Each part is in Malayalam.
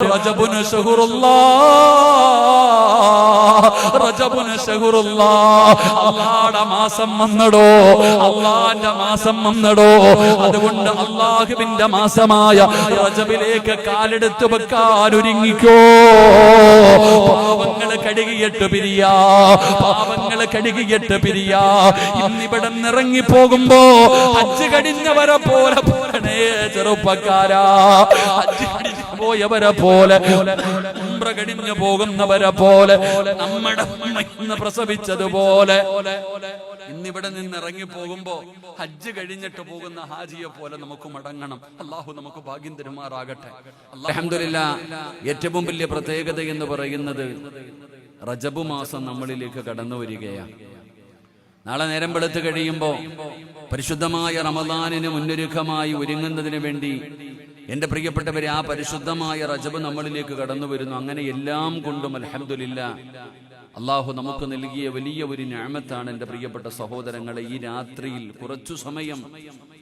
റജബുന് ഷഹുറുല്ലാ റജബുന് ഷഹുറുല്ലാ അള്ളാടെ മാസം വന്നടോ അള്ളാന്റെ മാസം വന്നടോ. അതുകൊണ്ട് അള്ളാഹുവിന്റെ മാസമായ റജബിലേക്ക് കാലെടുത്ത് വെക്കാൻ ഒരുങ്ങിക്കോ പാവങ്ങൾ കഴുകിയിട്ട് പിരിയാ പാവങ്ങൾ കഴുകിയിട്ട് പിരിയാ. ഇന്നിവിടെ ഇറങ്ങി പോകുമ്പോ ഹജ്ജ് കടിഞ്ഞവരെ പോലെ പോരണേ ചെറുപ്പക്കാരാ. കടിഞ്ഞു പോയവരെ പോലെ. കടിഞ്ഞു പോകുന്നവരെ പോലെ. നമ്മുടെ പ്രസവിച്ചതുപോലെ. ഇന്നിവിടെ നിന്ന് ഇറങ്ങി പോകുമ്പോ ഹജ്ജ് കഴിഞ്ഞിട്ട് പോകുന്ന ഹാജിയെ പോലെ നമുക്ക് മടങ്ങണം. അള്ളാഹു നമുക്ക് ഭാഗ്യം തരുമാറാകട്ടെ. അലഹമില്ല ഏറ്റവും വലിയ പ്രത്യേകത എന്ന് പറയുന്നത് റജബ് മാസം നമ്മളിലേക്ക് കടന്നു വരികയാണ്. നാളെ നേരം വെളുത്ത് കഴിയുമ്പോൾ പരിശുദ്ധമായ റമദാനിന് മുന്നൊരുക്കമായി ഒരുങ്ങുന്നതിന് വേണ്ടി എന്റെ പ്രിയപ്പെട്ടവരെ ആ പരിശുദ്ധമായ റജബ് നമ്മളിലേക്ക് കടന്നു വരുന്നു. അങ്ങനെ എല്ലാം കൊണ്ടും അലഹമില്ല അള്ളാഹു നമുക്ക് നൽകിയ വലിയ ഒരു ഞാമത്താണ് എന്റെ പ്രിയപ്പെട്ട സഹോദരങ്ങളെ ഈ രാത്രിയിൽ കുറച്ചു സമയം.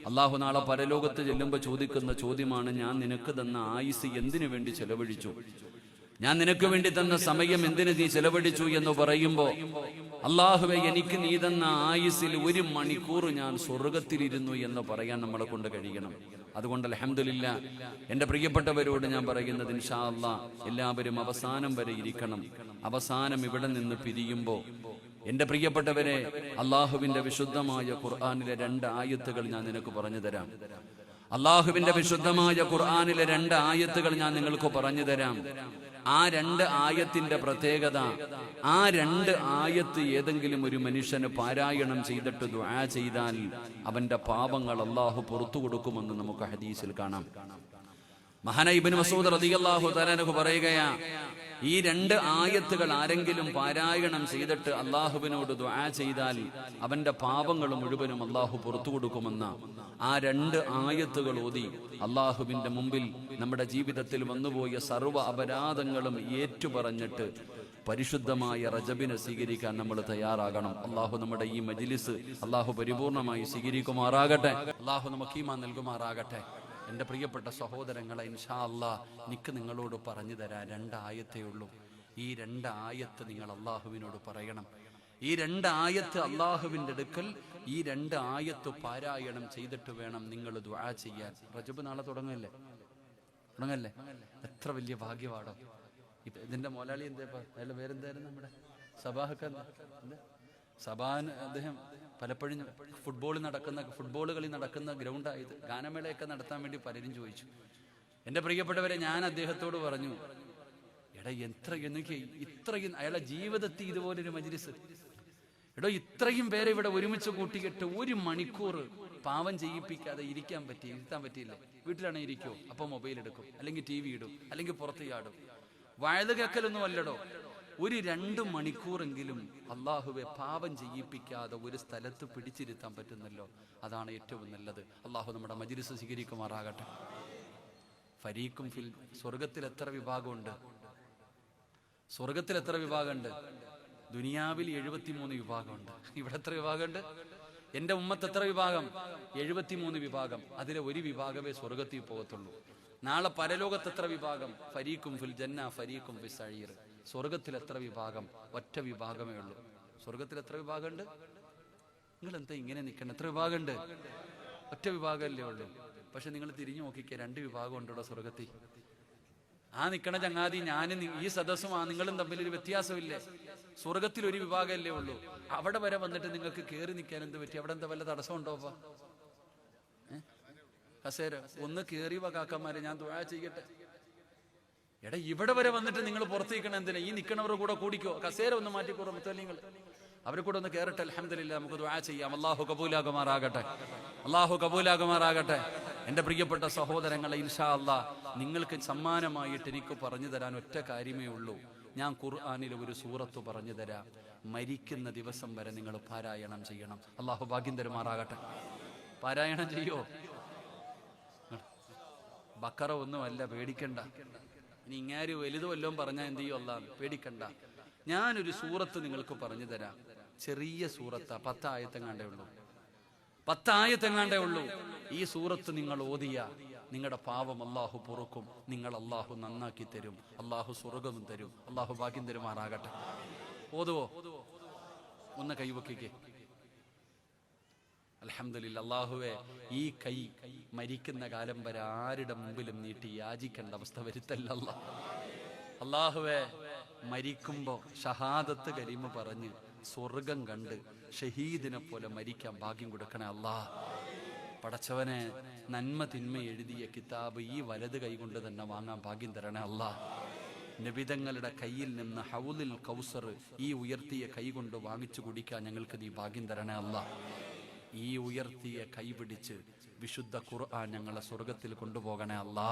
അള്ളാഹു നാളെ പരലോകത്ത് ചെല്ലുമ്പോൾ ചോദിക്കുന്ന ചോദ്യമാണ് ഞാൻ നിനക്ക് തന്ന ആയുസ് എന്തിനു വേണ്ടി ചെലവഴിച്ചു? ഞാൻ നിനക്ക് വേണ്ടി തന്ന സമയം എന്തിനു നീ ചെലവഴിച്ചു എന്ന് പറയുമ്പോ അള്ളാഹുവെ എനിക്ക് നീ തന്ന ആയുസിൽ ഒരു മണിക്കൂർ ഞാൻ സ്വർഗത്തിലിരുന്നു എന്ന് പറയാൻ നമ്മളെ കൊണ്ട് കഴിയണം. അതുകൊണ്ട് അലഹമില്ല എന്റെ പ്രിയപ്പെട്ടവരോട് ഞാൻ പറയുന്നത് ഇൻഷാ അല്ലാ എല്ലാവരും അവസാനം വരെ ഇരിക്കണം. അവസാനം ഇവിടെ നിന്ന് പിരിയുമ്പോ എന്റെ പ്രിയപ്പെട്ടവരെ അള്ളാഹുവിന്റെ വിശുദ്ധമായ ഖുർആാനിലെ രണ്ട് ആയത്തുകൾ ഞാൻ നിനക്ക് പറഞ്ഞു തരാം. അള്ളാഹുവിന്റെ വിശുദ്ധമായ ഖുർആാനിലെ രണ്ട് ആയത്തുകൾ ഞാൻ നിങ്ങൾക്ക് പറഞ്ഞു തരാം. ആ രണ്ട് ആയത്തിന്റെ പ്രത്യേകത ആ രണ്ട് ആയത്ത് ഏതെങ്കിലും ഒരു മനുഷ്യന് പാരായണം ചെയ്തിട്ട് ദുആ ചെയ്താൽ അവന്റെ പാപങ്ങൾ അള്ളാഹു പുറത്തു കൊടുക്കുമെന്ന് നമുക്ക് ഹദീസിൽ കാണാം. മഹാന മസൂദ് റതിയല്ലാഹു തആലാഹു പറയുകയാ ഈ രണ്ട് ആയത്തുകൾ ആരെങ്കിലും പാരായണം ചെയ്തിട്ട് അള്ളാഹുവിനോട് ദ്വാ ചെയ്താൽ അവന്റെ പാപങ്ങൾ മുഴുവനും അള്ളാഹു പുറത്തു കൊടുക്കുമെന്ന. ആ രണ്ട് ആയത്തുകൾ ഓതി അള്ളാഹുവിന്റെ മുമ്പിൽ നമ്മുടെ ജീവിതത്തിൽ വന്നുപോയ സർവ അപരാധങ്ങളും ഏറ്റുപറഞ്ഞിട്ട് പരിശുദ്ധമായ റജബിനെ സ്വീകരിക്കാൻ നമ്മൾ തയ്യാറാകണം. അള്ളാഹു നമ്മുടെ ഈ മജിലിസ് അള്ളാഹു പരിപൂർണമായി സ്വീകരിക്കുമാറാകട്ടെ. അള്ളാഹു നമുക്ക് ഈമാൻ നൽകുമാറാകട്ടെ. എന്റെ പ്രിയപ്പെട്ട സഹോദരങ്ങളെ ഇൻഷാ അല്ലാ എനിക്ക് നിങ്ങളോട് പറഞ്ഞു തരാൻ രണ്ടായത്തേ ഉള്ളൂ. ഈ രണ്ടായത്ത് നിങ്ങൾ അള്ളാഹുവിനോട് പറയണം. ഈ രണ്ടായത്ത് അള്ളാഹുവിന്റെ അടുക്കൽ ഈ രണ്ട് ആയത്ത് പാരായണം ചെയ്തിട്ട് വേണം നിങ്ങൾ ദുആ ചെയ്യാൻ. റജബ് നാളെ തുടങ്ങല്ലേ? തുടങ്ങല്ലേ? എത്ര വലിയ ഭാഗ്യവാടോ. ഇതിന്റെ മോലാളി എന്താ അയാളുടെ പേരെന്തായിരുന്നു നമ്മുടെ? സബാഹക്ക സബാൻ അദ്ദേഹം പലപ്പോഴും ഫുട്ബോൾ നടക്കുന്ന ഫുട്ബോൾ കളി നടക്കുന്ന ഗ്രൗണ്ടായത് ഗാനമേളയൊക്കെ നടത്താൻ വേണ്ടി പലരും ചോദിച്ചു. എന്റെ പ്രിയപ്പെട്ടവരെ ഞാൻ അദ്ദേഹത്തോട് പറഞ്ഞു എടാ എത്ര എനിക്ക് ഇത്രയും അയാളെ ജീവിതത്തിൽ ഇതുപോലൊരു മജിരിസ് എടോ ഇത്രയും പേരെ ഇവിടെ ഒരുമിച്ച് കൂട്ടിക്കെട്ട് ഒരു മണിക്കൂർ പാവം ചെയ്യിപ്പിക്കാതെ ഇരിക്കാൻ പറ്റി ഇരുത്താൻ പറ്റിയില്ല? വീട്ടിലാണെങ്കിൽ ഇരിക്കോ. അപ്പൊ മൊബൈൽ എടുക്കും. അല്ലെങ്കിൽ ടി വി ഇടും. അല്ലെങ്കിൽ പുറത്ത് ചാടും. വഴുത് കേക്കലൊന്നും അല്ലടോ. ഒരു രണ്ട് മണിക്കൂറെങ്കിലും അള്ളാഹുവെ പാപം ചെയ്യിപ്പിക്കാതെ ഒരു സ്ഥലത്ത് പിടിച്ചിരുത്താൻ പറ്റുന്നല്ലോ. അതാണ് ഏറ്റവും നല്ലത്. അള്ളാഹു നമ്മുടെ മജിരിസ് സ്വീകരിക്കുമാറാകട്ടെ. ഫരീഖും ഫിൽ സ്വർഗത്തിൽ എത്ര വിഭാഗമുണ്ട്? സ്വർഗത്തിൽ എത്ര വിഭാഗമുണ്ട്? ദുനിയാവിൽ എഴുപത്തിമൂന്ന് വിഭാഗമുണ്ട്. ഇവിടെ എത്ര വിഭാഗമുണ്ട്? എന്റെ ഉമ്മത്ത് എത്ര വിഭാഗം? എഴുപത്തിമൂന്ന് വിഭാഗം. അതിലെ ഒരു വിഭാഗമേ സ്വർഗത്തിൽ പോകത്തുള്ളൂ. നാളെ പരലോകത്ത് എത്ര വിഭാഗം? ഫരീഖും ഫിൽ ജന്ന ഫരീഖും ഫിൽ സഴീർ. സ്വർഗത്തിൽ എത്ര വിഭാഗം? ഒറ്റ വിഭാഗമേ ഉള്ളൂ. സ്വർഗത്തിൽ എത്ര വിഭാഗമുണ്ട്? നിങ്ങൾ എന്താ ഇങ്ങനെ നിൽക്കണം? എത്ര വിഭാഗമുണ്ട്? ഒറ്റ വിഭാഗമല്ലേ ഉള്ളൂ. പക്ഷെ നിങ്ങൾ തിരിഞ്ഞു നോക്കിക്കേ രണ്ട് വിഭാഗം ഉണ്ടോ സ്വർഗത്തിൽ. ആ നിൽക്കണ ചങ്ങാതി ഞാനും ഈ സദസ്സും ആ നിങ്ങളും തമ്മിൽ ഒരു വ്യത്യാസമില്ലേ? സ്വർഗത്തിൽ ഒരു വിഭാഗമല്ലേ ഉള്ളൂ. അവിടെ വരെ വന്നിട്ട് നിങ്ങൾക്ക് കയറി നിൽക്കാൻ എന്ത് പറ്റി? അവിടെ എന്താ വല്ല തടസ്സം ഉണ്ടോ അപ്പൊ കസേര ഒന്ന് കേറി കാക്കന്മാരെ ഞാൻ ദുആ ചെയ്യട്ടെ. എടാ ഇവിടെ വരെ വന്നിട്ട് നിങ്ങൾ പുറത്തേക്കണം എന്തിനാ? ഈ നിൽക്കണവരുടെ കൂടെ കൂടിക്കോ? കസേര ഒന്ന് മാറ്റിക്കോറോ മുത്തല്ലിങ്ങൾ അവരെ കൂടെ ഒന്ന് കയറട്ടെ അലഹമില്ല നമുക്ക് ദുആ ചെയ്യാം. അള്ളാഹു കബൂലാകുമാറാകട്ടെ. അള്ളാഹു കബൂലാകുമാറാകട്ടെ. എന്റെ പ്രിയപ്പെട്ട സഹോദരങ്ങളെ ഇൻഷാ അള്ളാ നിങ്ങൾക്ക് സമ്മാനമായിട്ട് എനിക്ക് പറഞ്ഞു തരാൻ ഒറ്റ കാര്യമേ ഉള്ളൂ. ഞാൻ ഖുർആാനിൽ ഒരു സൂറത്ത് പറഞ്ഞു തരാം. മരിക്കുന്ന ദിവസം വരെ നിങ്ങൾ പാരായണം ചെയ്യണം. അള്ളാഹു ഭാഗ്യം തരുമാറാകട്ടെ. പാരായണം ചെയ്യോ? ബക്കറ ഒന്നുമല്ല പേടിക്കണ്ട. ഇനി ഇങ്ങാര് വലുത് വല്ലതും പറഞ്ഞാൽ എന്ത് ചെയ്യും അല്ല പേടിക്കണ്ട. ഞാനൊരു സൂറത്ത് നിങ്ങൾക്ക് പറഞ്ഞു തരാം. ചെറിയ സൂറത്താ പത്തായത്തെങ്ങാണ്ടേ ഉള്ളൂ. പത്തായത്തെങ്ങാണ്ടേ ഉള്ളൂ. ഈ സൂറത്ത് നിങ്ങൾ ഓതിയ നിങ്ങളുടെ പാവം അള്ളാഹു പൊറുക്കും. നിങ്ങൾ അള്ളാഹു നന്നാക്കി തരും. അള്ളാഹു സ്വർഗവും തരും. അള്ളാഹു ഭാഗ്യം തരുമാറാകട്ടെ. ഓതുവോ? ഒന്ന് കൈവക്കിക്കേ അലഹമില്ല ഈ കൈ മരിക്കുന്ന കാലം വരെ ആരുടെ മുമ്പിലും നീട്ടി യാചിക്കേണ്ട അവസ്ഥ വരുത്തല്ല. അള്ളാഹുവെ മരിക്കുമ്പോ ഷഹാദത്ത് കരീമ പറഞ്ഞ് സ്വർഗം കണ്ട് ഷഹീദിനെ പോലെ മരിക്കാൻ ഭാഗ്യം കൊടുക്കണേ അല്ലാ. പടച്ചവനെ നന്മ തിന്മ എഴുതിയ കിതാബ് ഈ വലത് കൈ കൊണ്ട് തന്നെ വാങ്ങാൻ ഭാഗ്യം തരണേ അല്ലാ. നബിതങ്ങളുടെ കയ്യിൽ നിന്ന് ഹൗലിൽ കൗസർ ഈ ഉയർത്തിയ കൈ കൊണ്ട് വാങ്ങിച്ചു കുടിക്കാൻ ഞങ്ങൾക്ക് നീ ഭാഗ്യം തരണേ അല്ലാ. ഈ ഉയർത്തിയ കൈപിടിച്ച് വിശുദ്ധ ഖുർആൻ ഞങ്ങളെ സ്വർഗത്തിൽ കൊണ്ടുപോകണേ അല്ലാ.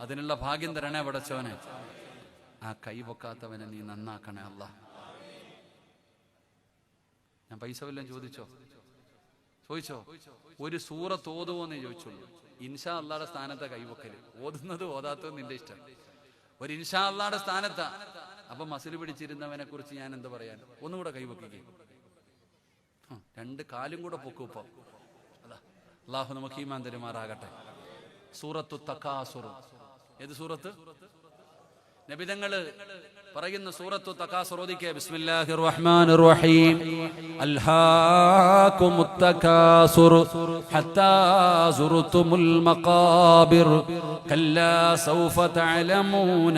അതിനുള്ള ഭാഗ്യം തരണേ പടച്ചവനെ. ആ കൈ പൊക്കാത്തവനെ നീ നന്നാക്കണേ അല്ലാ. ഞാൻ പൈസ വല്ലതും ചോദിച്ചോ? ചോദിച്ചോ? ഒരു സൂറത്ത് ഓതുവോന്നേ ചോദിച്ചുള്ളൂ. ഇൻഷാ അള്ളാടെ സ്ഥാനത്താ കൈവക്കൽ ഓതുന്നത് ഓതാത്തത് നിന്റെ ഇഷ്ടം. ഒരു ഇൻഷാ അള്ളാടെ സ്ഥാനത്താ. അപ്പൊ മസിൽ പിടിച്ചിരുന്നവനെ കുറിച്ച് ഞാൻ എന്താ പറയാൻ? ഒന്നുകൂടെ കൈവക്കിക്കേ രണ്ട് കാലും കൂടെ പൊക്കും ഇപ്പൊ. അള്ളാഹു നമുക്ക് ഈമാൻ തരുമാറാകട്ടെ. സൂറത്തു തക്കാസുറു ഏത് സൂറത്ത്? നബിതങ്ങൾ പറയുന്ന സൂറത്തു തക്കാസുറോദിക്കേ ബിസ്മില്ലാഹിർ റഹ്മാനിർ റഹീം ഹത്താ സൗഫ തഅലമൂന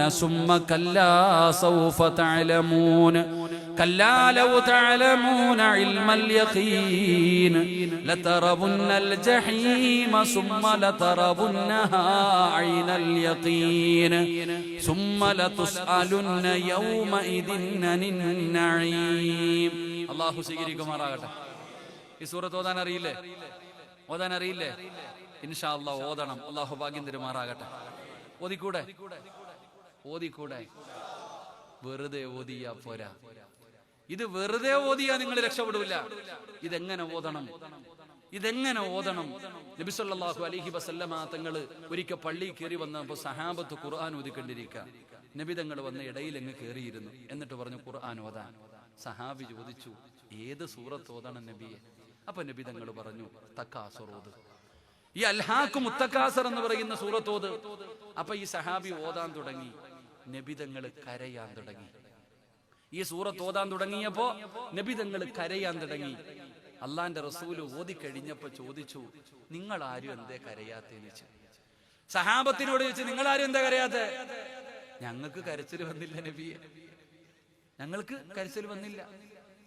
സൗഫ തഅലമൂന. كلا لو تعلمون علم اليقين لتربن الجحيم ثم لتربنها عين اليقين ثم لتسألن يومئذ عن النعيم الله സ്വീകരിക്കുമാറാകട്ടെ ഈ സൂറത്ത് ഓതാൻ അറിയില്ലേ ഓതാൻ അറിയില്ലേ ഇൻഷാ അള്ളാഹ് ഓതണം അള്ളാഹു ഭാഗ്യം തരുമാറാകട്ടെ ഓതിക്കൂടെ ഓതിക്കൂടെ വെറുതെ ഓതിയാ പോരാ ഇത് വെറുതെ ഓതിയാ നിങ്ങൾ രക്ഷപ്പെടില്ല ഇതെങ്ങനെ ഓതണം? ഇതെങ്ങനെ ഓതണം? നബിസല്ലാഹു അലഹി വസല്ലമ തങ്ങൾ ഒരിക്കൽ പള്ളി കയറി വന്നപ്പോൾ സഹാബത്ത് ഖുർആൻ ഓതിക്കൊണ്ടിരിക്കുക നബി തങ്ങൾ വന്ന ഇടയിൽ അങ്ങ് കയറിയിരുന്നു എന്നിട്ട് പറഞ്ഞു ഖുർആൻ ഓതാൻ സഹാബി ചോദിച്ചു ഏത് സൂറത്ത് ഓതണം നബിയെ അപ്പൊ നബി തങ്ങൾ പറഞ്ഞു തക്കാസുറോത് ഈ അൽഹാക്ക് മുത്തക്കാസർ എന്ന് പറയുന്ന സൂറത്തോത് അപ്പൊ ഈ സഹാബി ഓതാൻ തുടങ്ങി. നബിതങ്ങൾ കരയാൻ തുടങ്ങി. ഈ സൂറത്ത് ഓതാൻ തുടങ്ങിയപ്പോ നബിതങ്ങൾ കരയാൻ തുടങ്ങി. അള്ളാന്റെ റസൂൽ ഓതി കഴിഞ്ഞപ്പോ ചോദിച്ചു നിങ്ങൾ ആരും എന്തേ കരയാത്തേന്ന് വെച്ച്? സഹാബത്തിനോട് ചോദിച്ചു നിങ്ങൾ ആരും എന്താ കരയാത്ത? ഞങ്ങൾക്ക് കരച്ചിൽ വന്നില്ല നബിയെ. ഞങ്ങൾക്ക് കരച്ചിൽ വന്നില്ല.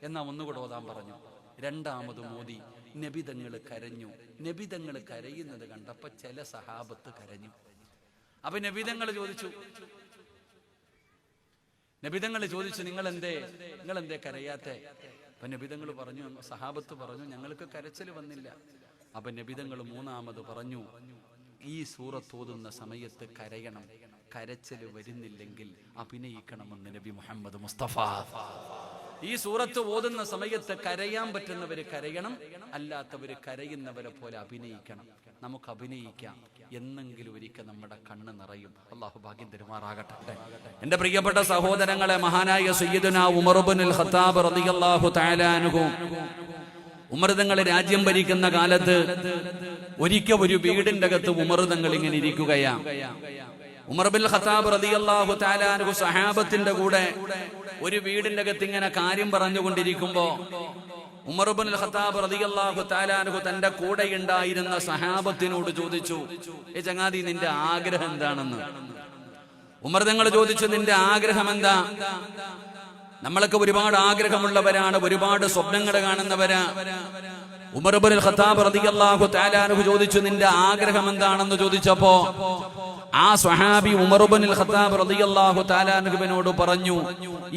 എന്നാ ഒന്നുകൂടെ ഓതാൻ പറഞ്ഞു. രണ്ടാമത് മോദി നബിതങ്ങൾ കരഞ്ഞു. നബിതങ്ങൾ കരയുന്നത് കണ്ടപ്പോ ചില സഹാബത്ത് കരഞ്ഞു. അപ്പൊ നബിതങ്ങൾ ചോദിച്ചു നബിതങ്ങൾ ചോദിച്ചു നിങ്ങൾ എന്തേ നിങ്ങൾ എന്തേ കരയാത്തെ? അപ്പൊ നബിതങ്ങൾ പറഞ്ഞു സഹാബത്ത് പറഞ്ഞു ഞങ്ങൾക്ക് കരച്ചിൽ വന്നില്ല. അപ്പൊ നബിതങ്ങൾ മൂന്നാമത് പറഞ്ഞു ഈ സൂറത്തോതുന്ന സമയത്ത് കരയണം. കരച്ചിൽ വരുന്നില്ലെങ്കിൽ അഭിനയിക്കണമെന്ന് നബി മുഹമ്മദ് മുസ്തഫ. ഈ സൂറത്ത് ഓതുന്ന സമയത്ത് കരയാൻ പറ്റുന്നവര് കരയണം അല്ലാത്തവര് കരയുന്നവരെ പോലെ അഭിനയിക്കണം. നമുക്ക് അഭിനയിക്കാം. എന്നെങ്കിലും ഒരിക്കൽ നമ്മുടെ കണ്ണ് നിറയും. അള്ളാഹു ഭാഗ്യം തരുമാറാകട്ടെ. എന്റെ പ്രിയപ്പെട്ട സഹോദരങ്ങളെ മഹാനായ സയ്യിദുന ഉമർബുൽ ഖത്താബ് റളിയല്ലാഹു തആല അൻഹു. ഉമർ തങ്ങൾ രാജ്യം ഭരിക്കുന്ന കാലത്ത് ഒരിക്കൽ ഒരു വീടിന്റെ അകത്ത് ഉമർ തങ്ങൾ ഇങ്ങനെ ഇരിക്കുകയാ. ഉമർ ബിൻ ഖത്താബ് റളിയല്ലാഹു തആല അൻഹു സഹാബത്തിന്റെ കൂടെ ഒരു വീടിന്റെ അകത്ത് ഇങ്ങനെ കാര്യം പറഞ്ഞുകൊണ്ടിരിക്കുമ്പോ ഉമർ ബിൻ ഖത്താബ് റളിയല്ലാഹു തന്റെ കൂടെ ഉണ്ടായിരുന്ന സഹാബത്തിനോട് ചോദിച്ചു ഏ ചങ്ങാതി നിന്റെ ആഗ്രഹം എന്താണെന്ന്? ഉമർ തങ്ങൾ ചോദിച്ചു നിന്റെ ആഗ്രഹം എന്താ? നമ്മളൊക്കെ ഒരുപാട് ആഗ്രഹമുള്ളവരാണ് ഒരുപാട് സ്വപ്നങ്ങൾ കാണുന്നവരാ. ഉമർ ഇബ്നുൽ ഖത്താബ് റളിയല്ലാഹു തആല അൻഹു ചോദിച്ചു നിന്റെ ആഗ്രഹം എന്താണെന്ന്? ചോദിച്ചപ്പോ ആ സ്വഹാബി ഉമർ ഇബ്നുൽ ഖത്താബ് റളിയല്ലാഹു അൻഹുവിനോട് പറഞ്ഞു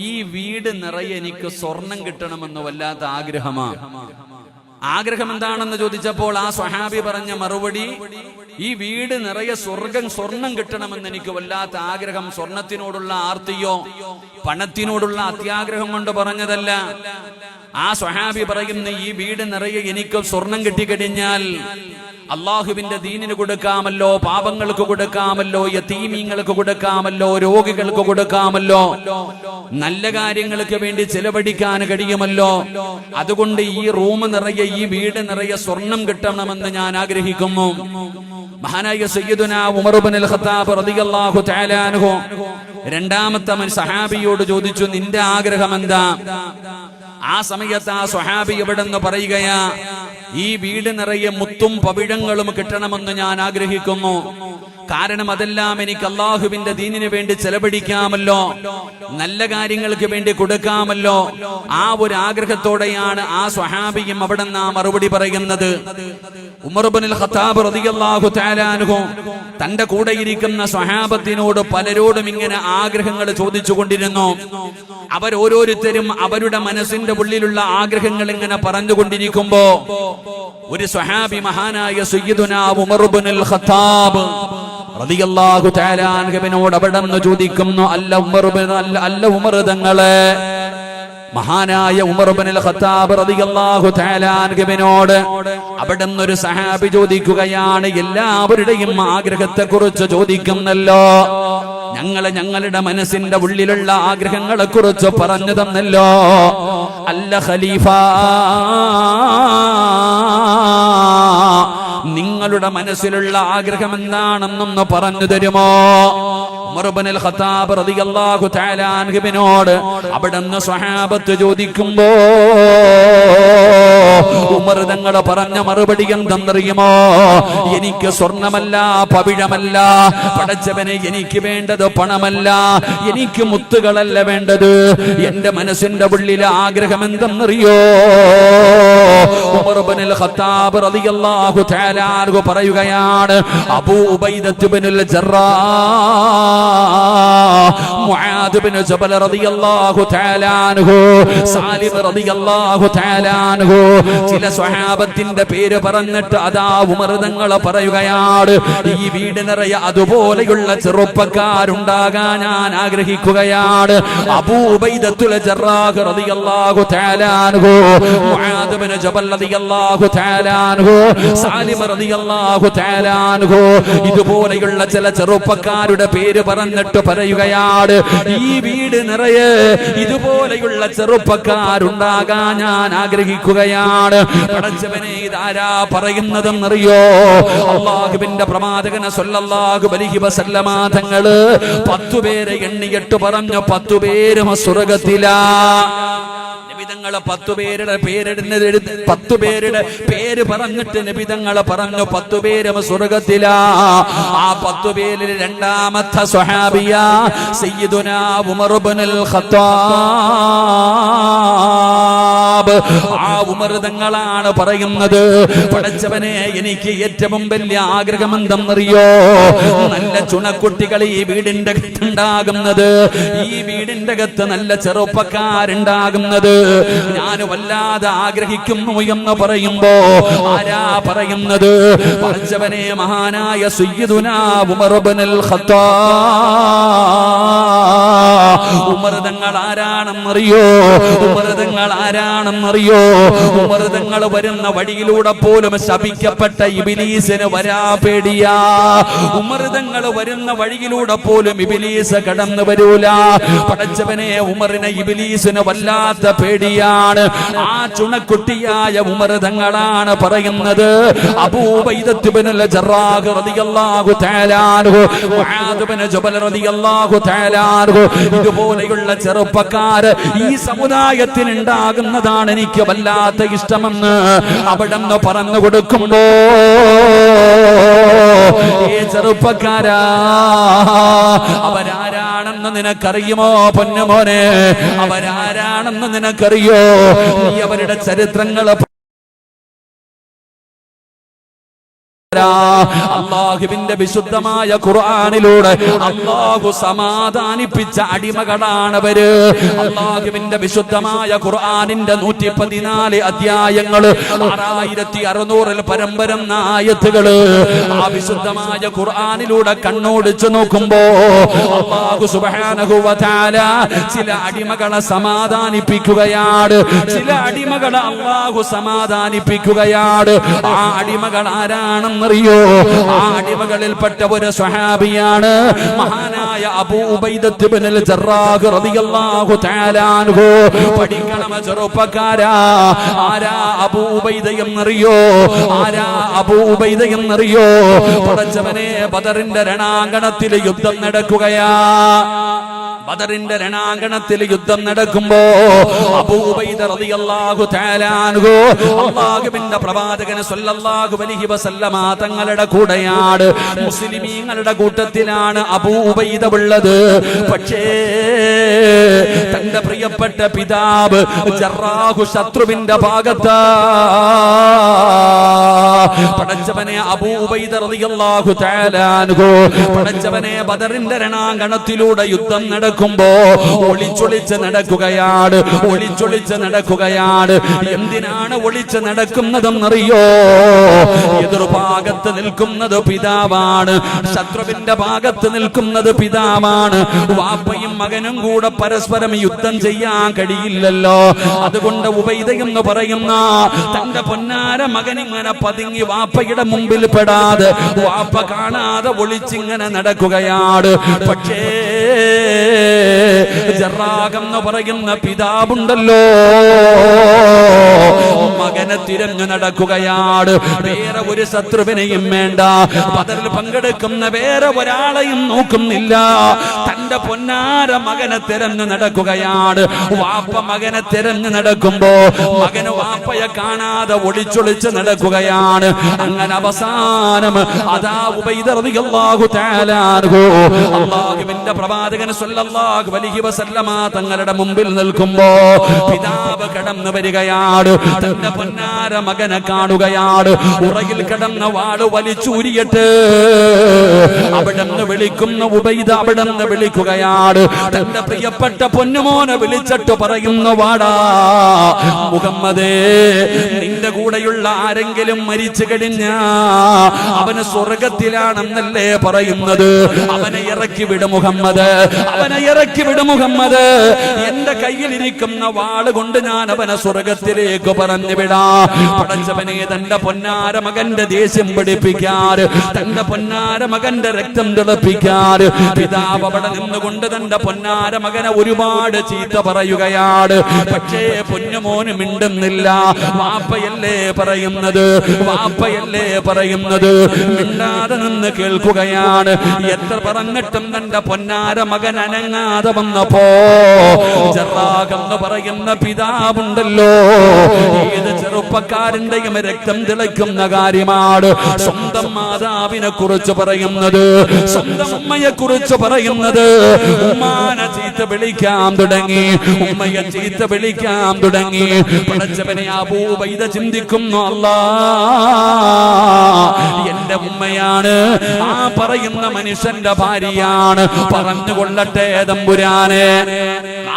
ഈ വീട് നിറയെ എനിക്ക് സ്വർണം കിട്ടണമെന്ന് വല്ലാത്ത ആഗ്രഹമാ ആഗ്രഹം എന്താണെന്ന് ചോദിച്ചപ്പോൾ ആ സ്വഹാബി പറഞ്ഞ മറുപടി ഈ വീട് നിറയെ സ്വർഗം സ്വർണം കിട്ടണമെന്ന് എനിക്ക് വല്ലാത്ത ആഗ്രഹം. സ്വർണത്തിനോടുള്ള ആർത്തിയോ പണത്തിനോടുള്ള അത്യാഗ്രഹം കൊണ്ട് പറഞ്ഞതല്ല. ആ സ്വഹാബി പറയുന്ന ഈ വീട് നിറയെ എനിക്ക് സ്വർണം കിട്ടിക്കഴിഞ്ഞാൽ അള്ളാഹുവിന്റെ ദീനിന് കൊടുക്കാമല്ലോ പാപങ്ങൾക്ക് കൊടുക്കാമല്ലോ യതീമീങ്ങൾക്ക് കൊടുക്കാമല്ലോ രോഗികൾക്ക് കൊടുക്കാമല്ലോ. നല്ല കാര്യങ്ങൾക്ക് വേണ്ടി ചെലവഴിക്കാൻ കഴിയുമല്ലോ. അതുകൊണ്ട് ഈ റൂം നിറയെ ഈ വീട് നിറയെ സ്വർണം കിട്ടണമെന്ന് ഞാൻ ആഗ്രഹിക്കുന്നു. മഹാനായ സയ്യിദുന ഉമർ ഇബ്നുൽ ഖത്താബ് റളിയല്ലാഹു തആല അൻഹു രണ്ടാമത്തെ മൻ സഹാബിയോട് ചോദിച്ചു നിന്റെ ആഗ്രഹം എന്താ? ആ സമയത്ത് ആ സ്വഹാബി എവിടെ നിന്ന് പറയുകയാ ഈ വീട് നിറയെ മുത്തും പവിഴങ്ങളും കിട്ടണമെന്ന് ഞാൻ ആഗ്രഹിക്കുന്നു. കാരണം അതെല്ലാം എനിക്ക് അള്ളാഹുവിന്റെ ദീനിന് വേണ്ടി ചെലവഴിക്കാമല്ലോ. നല്ല കാര്യങ്ങൾക്ക് വേണ്ടി കൊടുക്കാമല്ലോ. ആ ഒരു ആഗ്രഹത്തോടെയാണ് ആ സ്വഹാബിയും അവിടെ നിന്ന് മറുപടി പറയുന്നത്. ഉമർബുൽ ഖത്താബ് റളിയല്ലാഹു തആല അൻഹു തന്റെ കൂടെ ഇരിക്കുന്ന സ്വഹാബത്തിനോട് പലരോടും ഇങ്ങനെ ആഗ്രഹങ്ങൾ ചോദിച്ചു കൊണ്ടിരുന്നു അവരോരോരുത്തരും അവരുടെ മനസ്സിന്റെ ഉള്ളിലുള്ള ആഗ്രഹങ്ങൾ ഇങ്ങനെ പറഞ്ഞുകൊണ്ടിരിക്കുമ്പോ ഒരു സ്വഹാബി മഹാനായ സയ്യിദുന ഉമർബുൽ ഖത്താബ് റളിയല്ലാഹു തആല അൻഹുവിനോട് അവിടെ നിന്ന് ചോദിക്കുന്നു അല്ല ഉമർ അല്ല ഉമർ തങ്ങളെ മഹാനായ ഉമർബനിൽ ഖത്താബ് റളിയല്ലാഹു തആല അൻഹുവിനോട് അവിടെ ഒരു സഹാബി ചോദിക്കുകയാണ് എല്ലാവരുടെയും ആഗ്രഹത്തെ കുറിച്ച് ചോദിക്കുന്നല്ലോ. ഞങ്ങളെ ഞങ്ങളുടെ മനസ്സിന്റെ ഉള്ളിലുള്ള ആഗ്രഹങ്ങളെ കുറിച്ച് പറഞ്ഞു തന്നല്ലോ. അല്ല ഖലീഫ നിങ്ങളുടെ മനസ്സിലുള്ള ആഗ്രഹം എന്താണെന്നൊന്ന് പറഞ്ഞു തരുമോ? ഖത്താബ് റളിയല്ലാഹു തആല അവിടുന്ന് സ്വഹാബത്ത് ചോദിക്കുമ്പോ ഉമർ തങ്ങൾ പറഞ്ഞ മറുപടി എന്തെന്നറിയുമോ? എനിക്ക് സ്വർണമല്ല പവിഴമല്ല പടച്ചവനെ എനിക്ക് വേണ്ടത് പണമല്ല എനിക്ക് മുത്തുകളല്ല വേണ്ടത്. എന്റെ മനസ്സിന്റെ ഉള്ളിലെ ആഗ്രഹം എന്തെന്നറിയോ? ഉമർബനുൽ ഖത്താബ് റളിയല്ലാഹു തആല അൻഹു പറയുകയാണ്? അബൂ ജബൽ ചില സ്വഹാബത്തിന്റെ പേര് പറഞ്ഞിട്ട് അതാ ഉമർ പറയുകയാണ്. ഈ വീട് നിറയെ അതുപോലെയുള്ള ചെറുപ്പക്കാരുണ്ടാകാൻ ഞാൻ ആഗ്രഹിക്കുകയാണ്. അബൂ ഉബൈദത്തുൽ ജബൽ ഇതുപോലെയുള്ള ചില ചെറുപ്പക്കാരുടെ പേര് പറഞ്ഞിട്ട് പറയുകയാണ്. ഈ വീട് നിറയെ ഇതുപോലെയുള്ള ചെറുപ്പക്കാരുണ്ടാകാൻ ഞാൻ ആഗ്രഹിക്കുകയാണ്. പടച്ചവനെ ഇതാരാ പറയുന്നതെന്നറിയോ? അള്ളാഹുബിന്റെ പ്രവാചകന സല്ലല്ലാഹു ബലിഹി വസല്ലമാതങ്ങൾ പത്തുപേരെ പത്തു പേരെ എണ്ണിയിട്ട് പറഞ്ഞു പത്തു പേരും സ്വർഗത്തിലാ. നബിതങ്ങളെ പത്തു പേരുടെ പേരിടുന്നത് പത്തു പേരുടെ പേര് പറഞ്ഞിട്ട് നബിതങ്ങളെ പറഞ്ഞു പത്തു പേരും സ്വർഗത്തിലാ. ആ പത്തു പേരിൽ രണ്ടാമത്തെ സ്വഹാബിയ സയ്യിദുന ഉമർ ഇബ്നുൽ ഖത്താബ് ആ ഉമർ തങ്ങളാണ് പറയുന്നത്. പഠിച്ചവനെ എനിക്ക് ഏറ്റവും വലിയ ആഗ്രഹം എന്തെന്നറിയോ നല്ല ചുണക്കുട്ടികൾ ഈ വീടിന്റെ അകത്തുണ്ടാകുന്നത്. ഈ വീടിന്റെ അകത്ത് നല്ല ചെറുപ്പക്കാരുണ്ടാകുന്നത്. ഞാൻ വല്ലാതെ ആഗ്രഹിക്കുന്നു എന്ന് പറയുമ്പോ ആരാ പറയുന്നത്? പഠിച്ചവനെ മഹാനായ സയ്യിദുനാ ഉമർ ഇബ്നുൽ ഖത്താബ്. ഉമർ തങ്ങൾ ആരാണെന്നറിയോ? ഉമർതങ്ങൾ ആരാണെന്നറിയോ? ഉമർതങ്ങൾ വരുന്ന വഴിയിലൂടെ പോലും ശപിക്കപ്പെട്ട ഇബിലീസിന് വരാ പേടിയാ. ഉമർതങ്ങൾ വരുന്ന വഴിയിലൂടെ പോലും ഇബിലീസ് കടന്നു വരൂല. പടച്ചവനെ ഉമറിനെ ഇബിലീസിന് വല്ലാത്ത പേടിയാണ്. ആ ചുണക്കുട്ടിയായ ഉമർ തങ്ങളാണ് പറയുന്നത് അബൂബൈദത്തുബിനുൽ ജറാഹ് റളിയല്ലാഹു തആല മുആദ് ബിൻ ജബൽ റളിയല്ലാഹു തആല അൻഹു ഇതുപോലെയുള്ള ചെറുപ്പക്കാര് ഈ സമുദായത്തിന് ഉണ്ടാകുന്നതാണ് എനിക്ക് വല്ലാത്ത ഇഷ്ടമെന്ന് അവിടെ നിന്ന് പറഞ്ഞു കൊടുക്കുമ്പോ ഈ ചെറുപ്പക്കാരാ അവരാരാണെന്ന് നിനക്കറിയുമോ പൊന്നുമോനെ? അവരാരാണെന്ന് നിനക്കറിയോ? നീ അവരുടെ ചരിത്രങ്ങളെ അള്ളാഹുവിന്റെ വിശുദ്ധമായ ഖുർആാനിലൂടെ അള്ളാഹു സമാധാനിപ്പിച്ച അടിമകളാണവര് അള്ളാഹുവിന്റെ വിശുദ്ധമായ ഖുർആാനിന്റെ നൂറ്റി പതിനാല് അധ്യായങ്ങൾ ആറായിരത്തി അറുന്നൂറിൽ പരമ്പരം നായത്തുകൾ ആ വിശുദ്ധമായ ഖുർആാനിലൂടെ കണ്ണോടിച്ചു നോക്കുമ്പോ അള്ളാഹു സുബ്ഹാനഹു വ ചില അടിമകളെ സമാധാനിപ്പിക്കുകയാണ്. ചില അടിമകളെ അള്ളാഹു സമാധാനിപ്പിക്കുകയാണ്. ആ അടിമകൾ ആരാണെന്ന് ആരാണെന്നറിയോ ആ അടിമകളിൽപ്പെട്ട ഒരു സ്വഹാബിയാണ് മഹാനായ അബൂ ഉബൈദത്ത് ഇബ്നുൽ ജറാഹ് റളിയല്ലാഹു തആല അൻഹു. പഠിക്കണം ചെറുപ്പക്കാരാ. ആരാ എന്നറിയോ? ആരാ എന്നറിയോ? പടച്ചവനെ ബദറിന്റെ രണാങ്കണത്തിൽ യുദ്ധം നടക്കുകയാ. ബദറിന്റെ രണാങ്കണത്തിൽ യുദ്ധം നടക്കുമ്പോ അല്ലാഹുവിന്റെ പ്രവാചകൻ സല്ലല്ലാഹു അലൈഹി വസല്ലമ തങ്ങളുടെ കൂടെയാണ്. മുസ്ലിമീങ്ങളുടെ കൂട്ടത്തിലാണ് അബൂബൈദ ഉള്ളത്. പക്ഷേ തന്റെ പ്രിയപ്പെട്ട പിതാവ് ജറാഹു ശത്രുവിന്റെ ഭാഗത്ത പടച്ചവനെ അബൂബൈദ റളിയല്ലാഹു തആല അൻഹു പടച്ചവനെ ബദറിന്റെ രണാങ്കണത്തിലൂടെ യുദ്ധം നടക്കുമ്പോ ഒളിച്ചൊളിച്ച് നടക്കുകയാണ് ഒളിച്ചൊളിച്ച് നടക്കുകയാണ്. എന്തിനാണ് ഒളിച്ച് നടക്കുന്നതെന്നറിയോ? എതിർഭാഗത്ത് നിൽക്കുന്നത് പിതാവാണ് ശത്രുവിന്റെ ഭാഗത്ത് നിൽക്കുന്നത് പിതാവാണ്. വാപ്പയും മകനും കൂടെ പരസ്പരം യുദ്ധം ചെയ്യാൻ കഴിയില്ലല്ലോ. അതുകൊണ്ട് ഉപൈത എന്ന് പറയുന്ന തന്റെ പൊന്നാര മകൻ ഇങ്ങനെ പതുങ്ങി വാപ്പയുടെ മുമ്പിൽ പെടാതെ വാപ്പ കാണാതെ ഒളിച്ചിങ്ങനെ നടക്കുകയാണ്. പക്ഷേ ജറാഗെന്ന് പറയുന്ന പിതാവുണ്ടല്ലോ. മകനെ തിരഞ്ഞു നടക്കുകയാണ്. വേറെ ഒരു ശത്രുവിനെയും വേണ്ട. പതറിൽ പങ്കെടുക്കുന്ന വേറെ ഒരാളെയും നോക്കുന്നില്ല. തന്റെ പൊന്നാര മകനെ തിരഞ്ഞു നടക്കുകയാണ്. വാപ്പ മകനെ തിരഞ്ഞു നടക്കുമ്പോ മകന് വാപ്പയെ കാണാതെ ഒളിച്ചൊളിച്ച് നടക്കുകയാണ്. അങ്ങനെ അവസാനം അതാ അൻഹു. അല്ലാഹുവിന്റെ പ്രവാചകൻ സല്ലല്ലാഹു അലൈഹി വസല്ലമ തങ്ങളുടെ മുമ്പിൽ നിൽക്കുമ്പോ പിതാവ് കടന്നു വരികയാണ് തന്റെ പൊന്നാര മകനെ കാണുകയാണ് ഉറയിൽ കിടന്ന വാൾ വലിച്ചൂരിയിട്ട് അവിടെ നിന്ന് വിളിക്കുന്ന ഉബൈദ അവിടെ നിന്ന് വിളിക്കുകയാണ് തന്റെ പ്രിയപ്പെട്ട പൊന്നുമോനെ വിളിച്ചിട്ട് പറയുന്ന വാടാ മുഹമ്മദേ നിന്റെ കൂടെയുള്ള ആരെങ്കിലും മരിച്ചു കഴിഞ്ഞ അവന് സ്വർഗത്തിലാണെന്നല്ലേ പറയുന്നത്? അവനെ ഇറക്കി വിട് മുഹമ്മദ് അവനെ ഇറക്കി വിട മുഹമ്മദ്. എന്റെ കയ്യിലിരിക്കുന്ന വാൾ കൊണ്ട് ഞാൻ അവനെ സ്വർഗത്തിലേക്ക് പറഞ്ഞു വിടാ. പടച്ചവനെ തന്റെ പൊന്നാര മകന്റെ ദേഷ്യം പിടിപ്പിക്കാറ് തന്റെ പൊന്നാര മകന്റെ രക്തം തിളപ്പിക്കാറ് പിതാവ് അവിടെ നിന്നുകൊണ്ട് തന്റെ പൊന്നാര മകനെ ഒരുപാട് ചീത്ത പറയുകയാണ്. പക്ഷേ പൊന്നുമോന് മിണ്ടുന്നില്ല. വാപ്പയല്ലേ പറയുന്നത്? വാപ്പയല്ലേ പറയുന്നത്? മിണ്ടാതെ നിന്ന് കേൾക്കുകയാണ്. എത്ര പറഞ്ഞിട്ടും തന്റെ പൊന്നാര മകൻ അനങ്ങാതെ വന്നപ്പോ ജറാഖെന്ന് പറയുന്ന പിതാവുണ്ടല്ലോ. ഏത് ചെറുപ്പക്കാരന്റെയും രക്തം തിളയ്ക്കുന്ന കാര്യമാണ് സ്വന്തം മാതാവിനെ കുറിച്ച് പറയുന്നത് സ്വന്തം ഉമ്മയെ കുറിച്ച് പറയുന്നത്. ഉമ്മാനെ ചീത്ത വിളിക്കാൻ തുടങ്ങി ഉമ്മയെ ചീത്ത വിളിക്കാൻ തുടങ്ങി. പഠിച്ചവനെ അബൂബൈദ ചിന്തിക്കുന്നു അല്ല എന്റെ ഉമ്മയാണ് ആ പറയുന്ന മനുഷ്യന്റെ ഭാര്യയാണ് പറഞ്ഞുകൊള്ളട്ടെ തമ്പുരാനെ.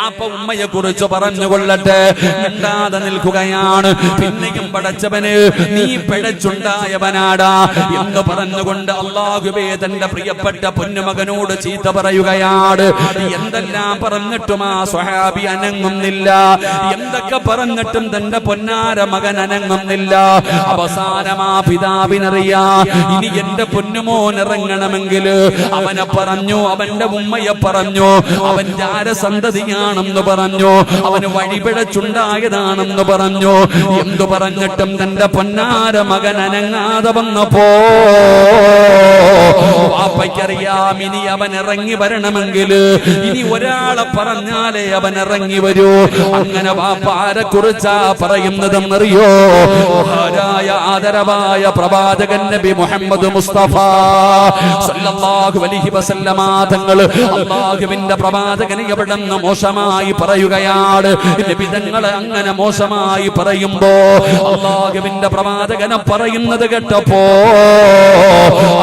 ആപ്പ ഉമ്മയെ കുറിച്ച് പറഞ്ഞു പറഞ്ഞുകൊള്ളട്ടെ. മിണ്ടാതെ നിൽക്കുകയാണ്. പിന്നെയും പടച്ചവന് നീ പിഴച്ചുണ്ടായവനാടാ എന്ന് പറഞ്ഞുകൊണ്ട് അള്ളാഹുബേ തന്റെ പ്രിയപ്പെട്ട പൊന്നുമകനോട് ചീത്ത പറയുകയാണ്. എന്തെല്ലാം പറഞ്ഞിട്ടും ആ സ്വഹാബി അനങ്ങുന്നില്ല. എന്തൊക്കെ പറഞ്ഞിട്ടും തന്റെ പൊന്നാര മകൻ അനങ്ങുന്നില്ല. അവസാനം ആ പിതാവിനറിയാ ഇനി എന്റെ പൊന്നുമോൻ ഇറങ്ങണമെങ്കിൽ അവനെ പറഞ്ഞു അവന്റെ ഉമ്മയെ പറഞ്ഞു അവൻ ജാരസന്തതിയാണെന്ന് പറഞ്ഞു. അവന് വഴിപിഴച്ചുണ്ടായതാണെന്ന് പറഞ്ഞു. എന്തു പറഞ്ഞിട്ടും തന്റെ പൊന്നാര മകൻ അനങ്ങാതെ വന്നപ്പോ വാപ്പയ്ക്കറിയാം ഇനി അവൻ ഇറങ്ങി വരണമെങ്കിൽ ഇനി ഒരാളെ പറഞ്ഞാലേ അവൻ ഇറങ്ങി വരൂ. അങ്ങനെ വാപ്പാരെ കുറിച്ചാ പറയുന്നതെന്നറിയോ? മഹാരായ ആദരവായ പ്രവാചകൻ നബി മുഹമ്മദ് മുസ്തഫ സല്ലല്ലാഹു അലൈഹി വസല്ലമ തങ്ങൾ അല്ലാഹുവിന്റെ പ്രവാചകനെ എവിടെ നിന്ന് മോശമായി പറയുകയാണ്. നബി അങ്ങനെ മോശമായി പറയുമ്പോ അള്ളാഹുവിന്റെ പ്രവാചകനെ പറയുന്നത് കേട്ടപ്പോ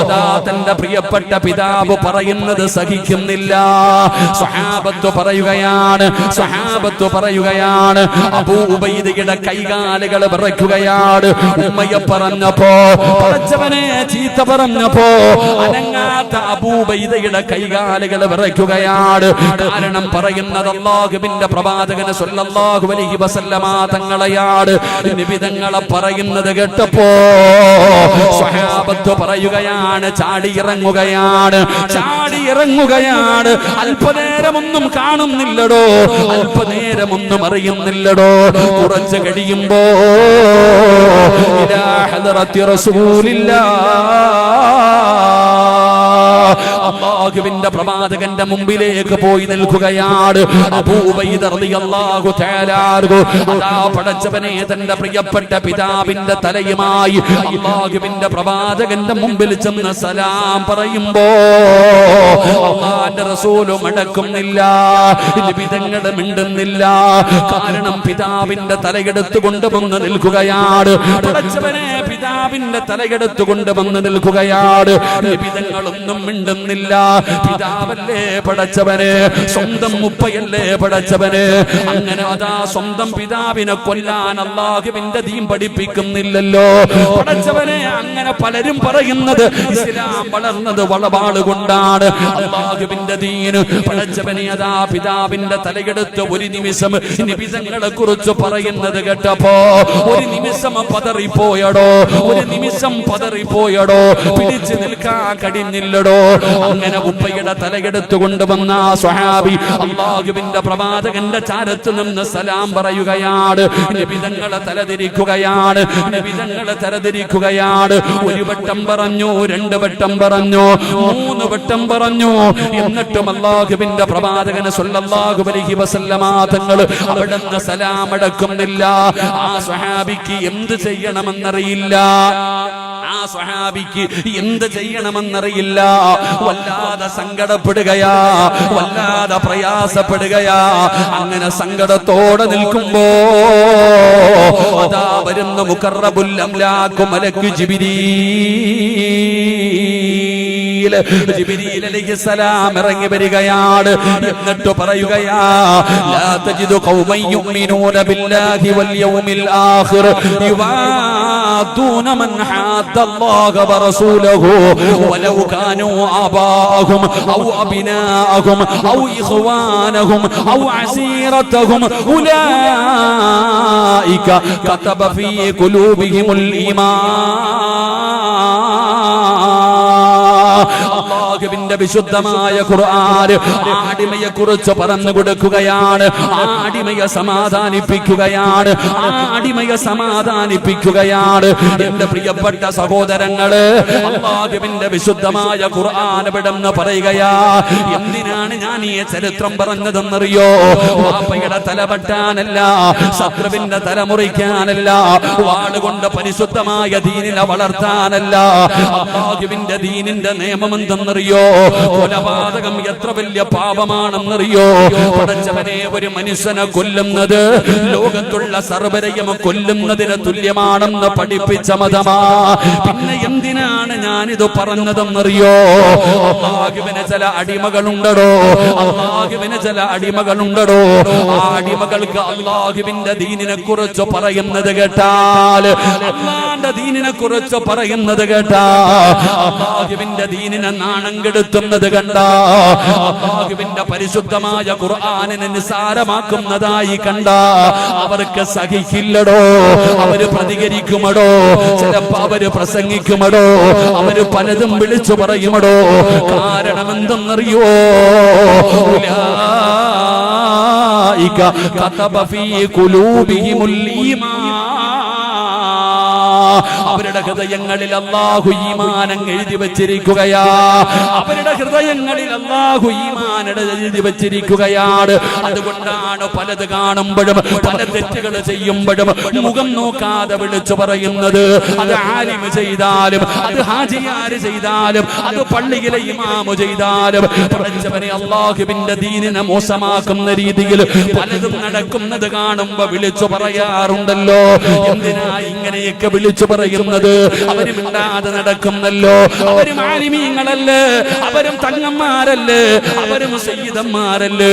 അതാ തന്റെ പ്രിയപ്പെട്ട പിതാവ് പറയുന്നത് സഹിക്കുന്നില്ല. സ്വഹാബത്ത് പറയുകയാണ് സ്വഹാബത്ത് പറയുകയാണ്. അബൂബൈദിയുടെ കൈകാലുകൾ വിറയ്ക്കുകയാണ്. ഉമ്മയെ പറഞ്ഞപ്പോ പറഞ്ഞവനെ ചീത്ത പറഞ്ഞപ്പോ അനങ്ങാത്ത അബൂബൈദയുടെ കൈകാലുകൾ വിറയ്ക്കുകയാണ്. കാരണം പറയുന്നത് അള്ളാഹുവിന്റെ പ്രവാചകന് സല്ലല്ലാഹു അലൈഹി വസല്ലമ തങ്ങളെയാണ് നിബിതങ്ങളെ പറയുന്നത് കേട്ടപ്പോ സ്വഹാബത്ത് പറയുകയാണ് ചാടി ഇറങ്ങുകയാണ് ചാടി ഇറങ്ങുകയാണ്. അല്പനേരമൊന്നും കാണുന്നില്ലടോ അല്പനേരമൊന്നും അറിയുന്നില്ലടോ. കുറച്ച് കഴിയുമ്പോ ഇലാ റസൂലില്ലാ അള്ളാഹുവിന്റെ പ്രവാചകന്റെ മുമ്പിലേക്ക് പോയി നിൽക്കുകയാണ്. പടച്ചവനെ തന്റെ പ്രിയപ്പെട്ട പിതാവിന്റെ തലയുമായി അള്ളാഹുവിന്റെ പ്രവാചകന്റെ മുമ്പിൽ ചെന്ന് സലാം പറയുമ്പോ അള്ളാന്റെ റസൂൽ മടക്കുന്നില്ല നിബിതങ്ങൾ മിണ്ടുന്നില്ല. കാരണം പിതാവിന്റെ തലയെടുത്ത് കൊണ്ടുവന്ന് നിൽക്കുകയാണ്. പടച്ചവനെ പിതാവിന്റെ തലയെടുത്ത് കൊണ്ടുവന്ന് നിൽക്കുകയാണ്. നിബിതങ്ങളൊന്നും മിണ്ടുന്നില്ല. പിതാവല്ലേ പടച്ചവന്. സ്വന്തം മുപ്പയല്ലേ പടച്ചവന്. അങ്ങനെ അതാ സ്വന്തം പിതാവിനെ കൊല്ലാൻ അള്ളാഹുവിന്റെ ദീൻ പഠിപ്പിക്കുന്നില്ലല്ലോ. പടച്ചവനെ അങ്ങനെ പലരും പറയുന്നത് ഇസ്ലാം വളർന്നത് വളപാട് കൊണ്ടാണ്. അള്ളാഹുവിന്റെ ദീന് പടച്ചവനെ അതാ പിതാവിന്റെ തലയെടുത്ത് ഒരു നിമിഷം നിമിഷങ്ങളെ കുറിച്ച് പറയുന്നത് കേട്ടപ്പോ ഒരു നിമിഷം പതറിപ്പോയടോ ഒരു നിമിഷം പതറിപ്പോയടോ പിടിച്ചു നിൽക്കാൻ കഴിഞ്ഞില്ലടോ അങ്ങനെ ഉപ്പയുടെ തലയെടുത്ത് കൊണ്ടുവന്ന ആ സ്വഹാബി അള്ളാഹുവിന്റെ പ്രവാചകന്റെ ചാരത്ത് നിന്ന് സലാം പറയുകയാണ്. നിബിതങ്ങളെ തലതിരിക്കുകയാണ്. നിബിതങ്ങളെ തലതിരിക്കുകയാണ്. ഒരു വട്ടം പറഞ്ഞു രണ്ട് വട്ടം പറഞ്ഞു മൂന്ന് വട്ടം പറഞ്ഞു. എന്നിട്ടും അള്ളാഹുവിന്റെ പ്രവാചകന് സ്വല്ലാഹു അലൈഹി വസല്ലമ അവിടെ നിന്ന് സലാം അടക്കുന്നില്ല ആ സ്വഹാബിക്ക് എന്ത് ചെയ്യണമെന്നറിയില്ല. ആ സ്വഹാബിക്ക് എന്ത് ചെയ്യണമെന്നറിയില്ല. വല്ലാതെ സങ്കടപ്പെടുകയാ വല്ലാതെ പ്രയാസപ്പെടുകയാ. അങ്ങനെ സങ്കടത്തോടെ നിൽക്കുമ്പോ അതാ വരുന്ന മുക്കറബുല്ലം അംലാക്കു മലക്കു ജിബിരീ. ജിബ്രീൽ ജിബ്രീൽ അലൈഹിസ്സലാം ഇറങ്ങി വരികയാണ്. എന്നിട്ട് പറയുകയാ ലാ തജിദു ഖൗമൻ യുമിനൂന ബില്ലാഹി വൽ യൗമിൽ ആഖിർ. യുവാദൂന മൻ ഹാദ്ദല്ലാഹ വറസൂലഹു വലൗ കാനൂ ആബാഹും ഔ അബ്നാഅഹും ഔ ഇഖ്വാനഹും ഔ അസീറതഹും ഉലൈക കതബ ഫീ ഖുലൂബിഹിമുൽ ഈമാൻ. അള്ളാഹുവിന്റെ വിശുദ്ധമായ ഖുർആൻ ആടിമയെ കുറിച്ച് പറഞ്ഞു കൊടുക്കുകയാണ്. ആടിമയെ സമാധാനിപ്പിക്കുകയാണ്. ആടിമയെ സമാധാനിപ്പിക്കുകയാണ്. എന്റെ പ്രിയപ്പെട്ട സഹോദരങ്ങൾ അള്ളാഹുവിന്റെ വിശുദ്ധമായ ഖുർആൻ വിടന്ന് പറയുകയാ? എന്തിനാണ് ഞാൻ ഈ ചരിത്രം പറഞ്ഞതെന്നറിയോ? വാപ്പയുടെ തല വെട്ടാനല്ല ശത്രുവിന്റെ തല മുറിക്കാനല്ല വാളുകൊണ്ട് പരിശുദ്ധമായ ദീനിനെ വളർത്താനല്ല അള്ളാഹുവിന്റെ ദീനിന്റെ നിയമം എന്തെന്നറിയോ? കൊലപാതകം എത്ര വലിയ പാപമാണെന്നറിയോ? പടച്ചവനെ ഒരു മനുഷ്യനെ കൊല്ലുന്നത് ലോകത്തുള്ള സർവരെയും കൊല്ലുന്നതിന് തുല്യമാണെന്ന് പഠിപ്പിച്ച മതമാ. പിന്നെ എന്തിനാണ് ഞാനിത് പറഞ്ഞതെന്നറിയോ? അള്ളാഹുവിന് ചില അടിമകളുണ്ടടോ. അള്ളാഹുവിന് ചില അടിമകളുണ്ടടോ. ആ അടിമകൾക്ക് അള്ളാഹുവിന്റെ ദീനിനെ കുറിച്ച് പറയുന്നത് കേട്ടാൽ അള്ളാന്റെ ദീനിനെ കുറിച്ച് പറയുന്നത് കേട്ടാ. അള്ളാഹുവിന്റെ ദീനിനെ നാണം കെടുത്തുന്നത് കണ്ട? അള്ളാഹുവിന്റെ പരിശുദ്ധമായ ഖുർആാനിനെ നിസാരമാക്കുന്നതായി കണ്ട? അവർക്ക് സഹിക്കില്ലടോ. അവർ പ്രതികരിക്കുമടോ. ചിലപ്പോ അവർ പ്രസംഗിക്കുമടോ. അവർ പലതും വിളിച്ചു പറയുമടോ. കാരണം എന്തെന്നറിയോ കഥ ഫീ ഖുലൂബിഹിമുൽ ഈമാൻ. അവരുടെ ഹൃദയങ്ങളിൽ അള്ളാഹു ഈമാനം എഴുതി വച്ചിരിക്കുകയാ. അവരുടെ ഹൃദയങ്ങളിൽ അള്ളാഹു ഈമാന എഴുതി വച്ചിരിക്കുകയാണ്. അതുകൊണ്ടാണ് പലത് കാണുമ്പോഴും പല തെറ്റുകൾ ചെയ്യുമ്പോഴും മുഖം നോക്കാതെ വിളിച്ചു പറയുന്നത്. അത് ആലിമ് ചെയ്താലും അത് ഹാജിയാര് ചെയ്താലും അത് പള്ളിയിലെ ഇമാമ് ചെയ്താലും പഠിച്ചവനെ അള്ളാഹുവിന്റെ ദീനിനെ മോശമാക്കുന്ന രീതിയിൽ പലതും നടക്കുന്നത് കാണുമ്പോ വിളിച്ചു പറയാറുണ്ടല്ലോ. എന്തിനാ ഇങ്ങനെയൊക്കെ വിളിച്ചു വിളിച്ചു പറയുന്നത്. അവരും ഇണ്ടാതെ നടക്കുന്നല്ലോ. അവരും ആലിമീങ്ങളല്ലേ. അവരും തങ്ങന്മാരല്ലേ. അവരും സയ്യിദന്മാരല്ലേ.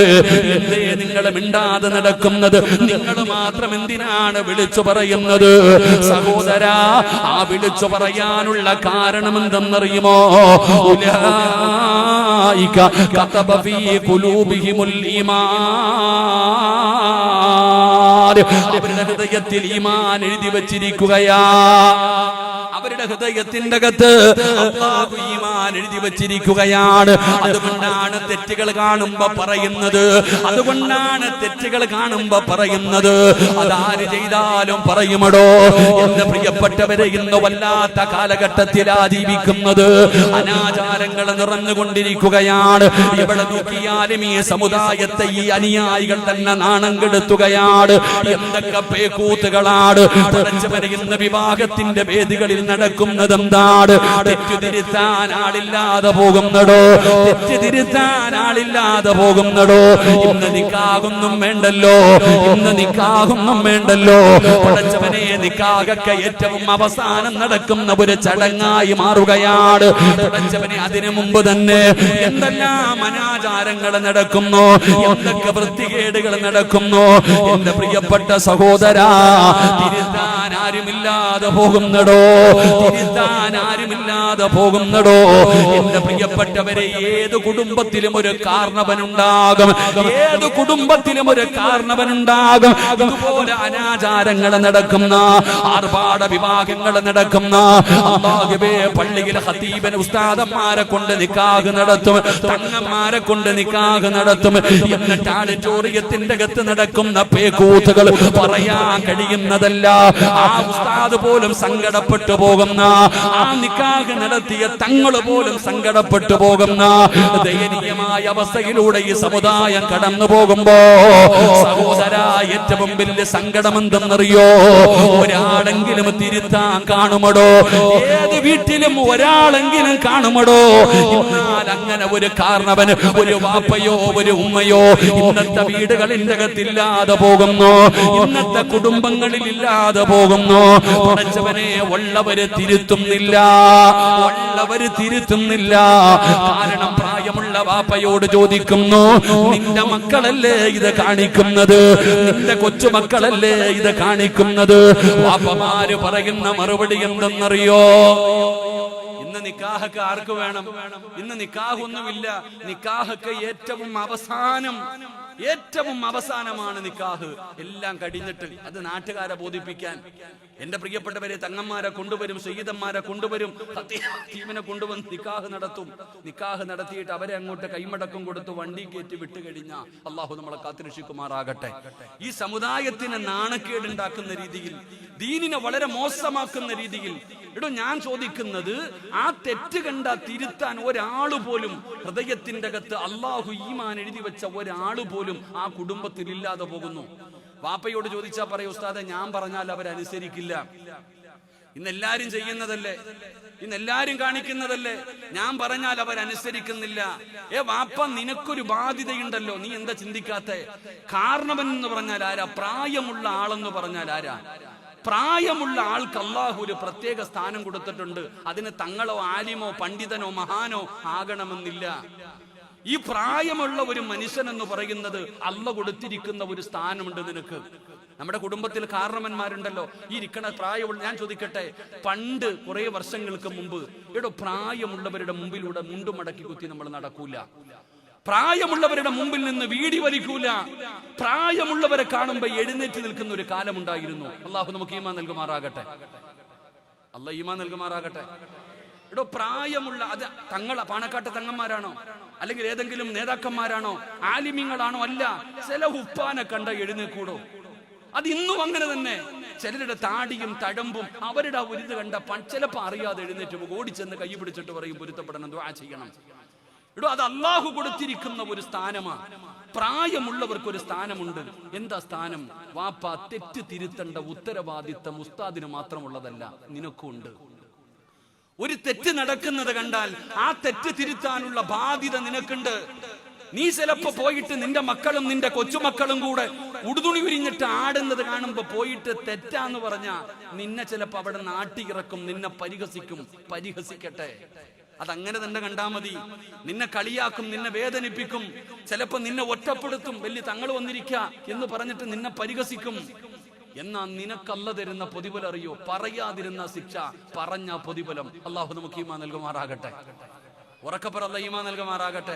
എന്തേ നിങ്ങൾ മിണ്ടാതെ നടക്കുന്നത്. നിങ്ങൾ മാത്രം എന്തിനാണ് വിളിച്ചു പറയുന്നത്? സഹോദരാ ആ വിളിച്ചു പറയാനുള്ള കാരണം എന്തെന്നറിയുമോ? കതബ ഫീ ഖുലൂബിഹിമുൽ ഈമാൻ. അവരുടെ ഹൃദയത്തിൽ ഈമാൻ എഴുതി വച്ചിരിക്കുകയാ. അവരുടെ ഹൃദയത്തിന്റെ അകത്ത് ഈമാൻ എഴുതി വച്ചിരിക്കുകയാണ്. അതുകൊണ്ടാണ് തെറ്റുകൾ കാണുമ്പോ പറയുന്നത്. അതുകൊണ്ടാണ് തെറ്റുകൾ കാണുമ്പോ പറയുന്നത്. അതാര് ചെയ്താലും പറയുമടോ. എന്റെ പ്രിയപ്പെട്ടവരെ ഇന്ന് വല്ലാത്ത കാലഘട്ടത്തിലാ ജീവിക്കുന്നത്. അനാചാരങ്ങൾ നിറഞ്ഞുകൊണ്ടിരിക്കുകയാണ്. എവിടെ നോക്കിയാലും ഈ സമുദായത്തെ ഈ അനുയായികൾ തന്നെ നാണം കെടുത്തുകയാണ്. എന്തൊക്കെ പേക്കൂത്തുകളാണ്? പടച്ചവരെ ഇന്ന് വിവാഹത്തിന്റെ വേദികളിൽ നടക്കുന്നത് എന്താണ്? തെറ്റുതിരുത്താൻ ആളില്ലാതെ പോകുന്നടോ? തെറ്റുതിരുത്താൻ ആളില്ലാതെ പോകുന്നടോ? ഇന്ന് നിക്കാകൊന്നും വേണ്ടല്ലോ. ഇന്ന് നിക്കാകൊന്നും വേണ്ടല്ലോ. പടച്ചവനെ നിക്കാകൊക്കെ ഏറ്റവും അവസാനം നടക്കുന്ന ഒരു ചടങ്ങായി മാറുകയാണ്. പടച്ചവനെ അതിനു മുമ്പ് തന്നെ എന്തെല്ലാം അനാചാരങ്ങൾ നടക്കുന്നു? എന്തൊക്കെ വൃത്തികേടുകൾ നടക്കുന്നു? എന്റെ പ്രിയപ്പെട്ട സഹോദരാ ആരുമില്ലാതെ പോകുന്നടോ? തിരുത്താൻ ആരുമില്ലാതെ പോകുന്നടോ? എന്റെ പ്രിയപ്പെട്ടവരെ ഏത് കുടുംബത്തിലും ഒരു കാരണവനുണ്ടാകും ഏത് കുടുംബത്തിലും ഒരു കാരണവനുണ്ടാകും ഇതുപോലെ അനാചാരങ്ങൾ നടക്കുന്ന ആർഭാട വിവാഹങ്ങൾ നടക്കുന്ന അല്ലാഹുവേ പള്ളിയിൽ ഹതീബൻ ഉസ്താദന്മാരെ കൊണ്ട് നിക്കാഹ് നടത്തും തങ്ങന്മാരെ കൊണ്ട് നിക്കാഹ് നടത്തും. എന്നിട്ട് ആഡിറ്റോറിയത്തിന്റെ അകത്ത് നടക്കുന്ന പേക്കൂത്തുകൾ പറയാൻ കഴിയുന്നതല്ല. ആ ഉസ്താദ് പോലും സങ്കടപ്പെട്ടു പോകുന്ന ആ നിക്കാഹ് നടത്തിയ തങ്ങൾ പോലും സങ്കടപ്പെട്ടു പോകുന്ന ദയനീയമായ അവസ്ഥയിലൂടെ ഈ സമുദായം കടന്നു പോകുമ്പോ സഹോദര ഏറ്റവും വലിയ സങ്കടം എന്തെന്നറിയോ ഒരാളെങ്കിലും തിരുത്താൻ കാണുമടോ? ഏത് വീട്ടിലും ഒരാളെങ്കിലും കാണുമടോ? അങ്ങനെ ഒരു കാരണവന് ഒരു വാപ്പയോ ഒരു ഉമ്മയോ ഇന്നത്തെ വീടുകളിന്റെ അകത്തില്ലാതെ പോകുന്നു. ഇന്നത്തെ കുടുംബങ്ങളിൽ ഇല്ലാതെ പോകുന്നു. പടച്ചവനെ ഉള്ളവര് തിരുത്തുന്നില്ല. ഉള്ളവര് തിരുത്തുന്നില്ല. കാരണം പ്രായമുള്ള വാപ്പയോട് ചോദിക്കുന്നു നിന്റെ മക്കളല്ലേ ഇത് കാണിക്കുന്നത്? നിന്റെ കൊച്ചുമക്കളല്ലേ ഇത് കാണിക്കുന്നത്? വാപ്പമാര് പറയുന്ന മറുപടി എന്തെന്നറിയോ? നിക്കാഹൊക്കെ ആർക്ക് വേണം? ഇന്ന് നിക്കാഹൊന്നുമില്ല. നിക്കാഹൊക്കെ ഏറ്റവും അവസാനം ഏറ്റവും അവസാനമാണ് നിക്കാഹ്. എല്ലാം കഴിഞ്ഞിട്ട് അത് നാട്ടുകാരെ ബോധിപ്പിക്കാൻ. എന്റെ പ്രിയപ്പെട്ടവരെ തങ്ങന്മാരെ കൊണ്ടുവരും സയ്യിദന്മാരെ കൊണ്ടുവരും. ടീമിനെ കൊണ്ടുവന്ന് നിക്കാഹ് നടത്തും. നിക്കാഹ് നടത്തിയിട്ട് അവരെ അങ്ങോട്ട് കൈമടക്കം കൊടുത്ത് വണ്ടി കയറ്റി വിട്ടു കഴിഞ്ഞാൽ അള്ളാഹു നമ്മളെ കാത്തിരക്ഷിക്കുമാറാകട്ടെ. ഈ സമുദായത്തിന് നാണക്കേടുണ്ടാക്കുന്ന രീതിയിൽ ദീനിനെ വളരെ മോശമാക്കുന്ന രീതിയിൽ എടോ ഞാൻ ചോദിക്കുന്നത് ആ തെറ്റ് കണ്ട തിരുത്താൻ ഒരാൾ പോലും ഹൃദയത്തിന്റെ അകത്ത് അള്ളാഹു ഈമാൻ എഴുതി വെച്ച ഒരാൾ പോലും ആ കുടുംബത്തിൽ ഇല്ലാതെ പോകുന്നു. വാപ്പയോട് ചോദിച്ചാൽ പറയും ഉസ്താദെ ഞാൻ പറഞ്ഞാൽ അവരനുസരിക്കില്ല. ഇന്ന് എല്ലാരും ചെയ്യുന്നതല്ലേ? ഇന്നെല്ലാരും കാണിക്കുന്നതല്ലേ? ഞാൻ പറഞ്ഞാൽ അവരനുസരിക്കുന്നില്ല. ഏ വാപ്പ നിനക്കൊരു ബാധ്യതയുണ്ടല്ലോ. നീ എന്താ ചിന്തിക്കാത്ത? കാരണവൻ എന്ന് പറഞ്ഞാൽ ആരാ? പ്രായമുള്ള ആളെന്ന് പറഞ്ഞാൽ ആരാ? പ്രായമുള്ള ആൾക്ക് അള്ളാഹു ഒരു പ്രത്യേക സ്ഥാനം കൊടുത്തിട്ടുണ്ട്. അതിന് തങ്ങളോ ആലിമോ പണ്ഡിതനോ മഹാനോ ആകണമെന്നില്ല. ഈ പ്രായമുള്ള ഒരു മനുഷ്യൻ എന്ന് പറയുന്നത് അല്ല കൊടുത്തിരിക്കുന്ന ഒരു സ്ഥാനമുണ്ട് നിനക്ക്. നമ്മുടെ കുടുംബത്തിൽ കാരണവന്മാരുണ്ടല്ലോ. ഈ ഇരിക്കണ പ്രായമുള്ള ഞാൻ ചോദിക്കട്ടെ പണ്ട് കുറെ വർഷങ്ങൾക്ക് മുമ്പ് ഇവിടെ പ്രായമുള്ളവരുടെ മുമ്പിലൂടെ മുണ്ടുമടക്കി കുത്തി നമ്മൾ നടക്കൂല. പ്രായമുള്ളവരുടെ മുമ്പിൽ നിന്ന് വീടി വലിക്കൂല. പ്രായമുള്ളവരെ കാണുമ്പോ എഴുന്നേറ്റ് നിൽക്കുന്ന ഒരു കാലമുണ്ടായിരുന്നു. അള്ളാഹു നമുക്ക് ഈമാ നൽകുമാറാകട്ടെ. അല്ല ഈമാ നൽകുമാറാകട്ടെ. എടോ പ്രായമുള്ള അത് തങ്ങള പാണക്കാട്ട് തങ്ങന്മാരാണോ? അല്ലെങ്കിൽ ഏതെങ്കിലും നേതാക്കന്മാരാണോ ആലിമ്യങ്ങളാണോ അല്ല ചില ഉപ്പാനെ കണ്ട എഴുന്നേക്കൂടോ അത് ഇന്നും അങ്ങനെ തന്നെ. ചിലരുടെ താടിയും തഴമ്പും അവരുടെ ആ ഇത് കണ്ട ചിലപ്പോ അറിയാതെ എഴുന്നേറ്റ് പോകും. ഓടിച്ചെന്ന് കൈ പിടിച്ചിട്ട് പറയും പൊരുത്തപ്പെടണം ദ്വാ ചെയ്യണം. എടോ അത് അള്ളാഹു കൊടുത്തിരിക്കുന്ന ഒരു സ്ഥാനമാണ് പ്രായമുള്ളവർക്ക് ഒരു സ്ഥാനമുണ്ട്. എന്താ സ്ഥാനം? വാപ്പ തെറ്റ് തിരുത്തേണ്ട ഉത്തരവാദിത്തം ഉസ്താദിന് മാത്രമുള്ളതല്ല നിനക്കുണ്ട് ഒരു തെറ്റ് നടക്കുന്നത് കണ്ടാൽ ആ തെറ്റ് തിരുത്താനുള്ള ബാധ്യത നിനക്കുണ്ട്. നീ ചിലപ്പോ പോയിട്ട് നിന്റെ മക്കളും നിന്റെ കൊച്ചുമക്കളും കൂടെ ഉടുതുണി ഉരിഞ്ഞിട്ട് ആടുന്നത് കാണുമ്പോ പോയിട്ട് തെറ്റാന്ന് പറഞ്ഞ നിന്നെ ചിലപ്പോ അവിടെ നാട്ടിയിറക്കും നിന്നെ പരിഹസിക്കും. പരിഹസിക്കട്ടെ. അതങ്ങനെ തന്നെ കണ്ടാ മതി. നിന്നെ കളിയാക്കും നിന്നെ വേദനിപ്പിക്കും. ചിലപ്പോ നിന്നെ ഒറ്റപ്പെടുത്തും. വലിയ തങ്ങൾ വന്നിരിക്ക എന്ന് പറഞ്ഞിട്ട് നിന്നെ പരിഹസിക്കും. എന്നാ നിനക്കല്ല തരുന്ന പ്രതിഫലം അറിയോ പറയാതിരുന്ന ശിക്ഷ പറഞ്ഞ പ്രതിഫലം അള്ളാഹു നമുക്ക് ഈമാ നൽകുമാറാകട്ടെ. ഉറക്കപ്പറല്ല ഈമാ നൽകുമാറാകട്ടെ.